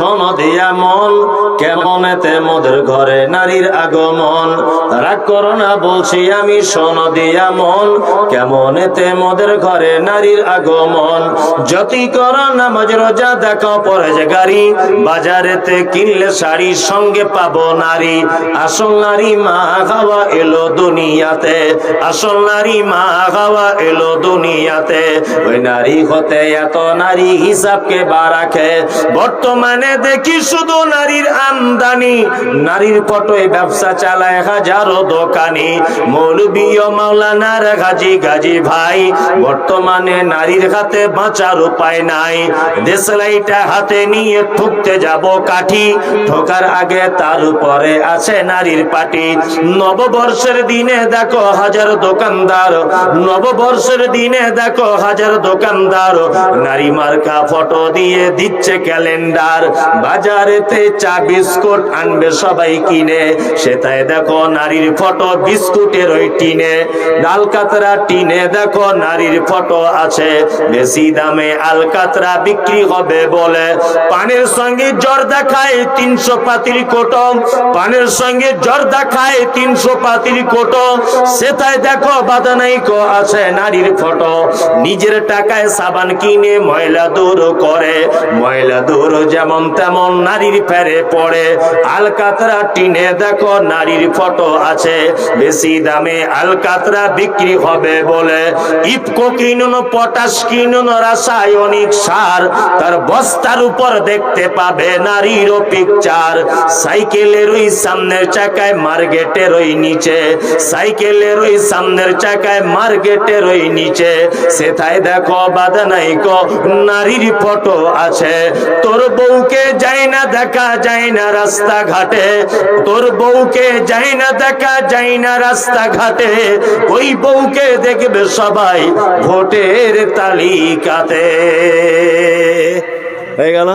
শোন দিয়া মন, কেমন এতে মোদের ঘরে নারীর আগমন? রাগ করো না বলছি আমি, শোন দিয়া মন, কেমন এতে মোদের ঘরে নারীর আগমন? যতই করো নামাজ, রোজা দেখো পরে যে গাড়ি, বাজারেতে কিনলে শাড়ি, সঙ্গে পাবো নারী। আসল নারী মা খাওয়া এলো দুনিয়াতে, আসল নারী মা খাওয়া এলো দুনিয়াতে। ওই নারী হতে এত নারী হিসাবকে বা বর্তমানে দেখি শুধু নারীর আমদানি। নারীর ফটোয় ব্যবসা চালায় হাজারো দোকানি। মৌলবী ও মাওলানার গাজী গাজী ভাই, বর্তমানে নারীর হাতে বাঁচার উপায় নাই। দেশলাইটা হাতে নিয়ে ঠুকতে যাব কাঠি, ঠোকার আগে তার উপরে আছে নারীর পাটি। নববর্ষের দিনে দেখো হাজার দোকানদার, নববর্ষের দিনে দেখো হাজার দোকানদার। নারী মার্কা ফটো দিয়ে দিচ্ছে ক্যালেন্ডার বাজারেতে চা বিস্কুট আনবে, সবাই কিনে। সেটাই দেখো নারীর ফটো বিস্কুটের ওই টিনে। ডাল কাতরা টিনে দেখো নারীর ফটো আছে। বেশি দামে আলকাতরা বিক্রি হবে বলে। পানের সঙ্গে জ্বর দেখায় তিনশো পাতির কোটো পানের সঙ্গে জ্বর দেখায় তিনশো পাতির কোটো সেটাই দেখো বাদানাইকো আছে নারীর ফটো। নিজের টাকায় সাবান কিনে ময়লা দূর করে। ময়লা দূর যেমন তেমন নারীর ফেরে পড়ে। আলকাতরা টিনে দেখো নারীর ফটো আছে। বেশি দামে আলকাতরা বিক্রি হবে বলে। ইফকো কিনুন, পটাশ কিনুন, রাসায়নিক সার। তার বস্তার উপর দেখতে পাবে নারীর পিকচার সাইকেলের ওই সামনের চাকায় মার্কেটের ওই নিচে। সাইকেলের ওই সামনের চাকায় মার্কেটের ওই নিচে। সেটাই দেখো নাই গো নারীর ফটো আছে। তোর বউকে যাই না, দেখা যাই না রাস্তা ঘাটে তোর বউকে যাই না, দেখা যাই না রাস্তা ঘাটে ওই বউকে দেখবে সবাই ভোটের তালিকাতে। হয়ে গেল।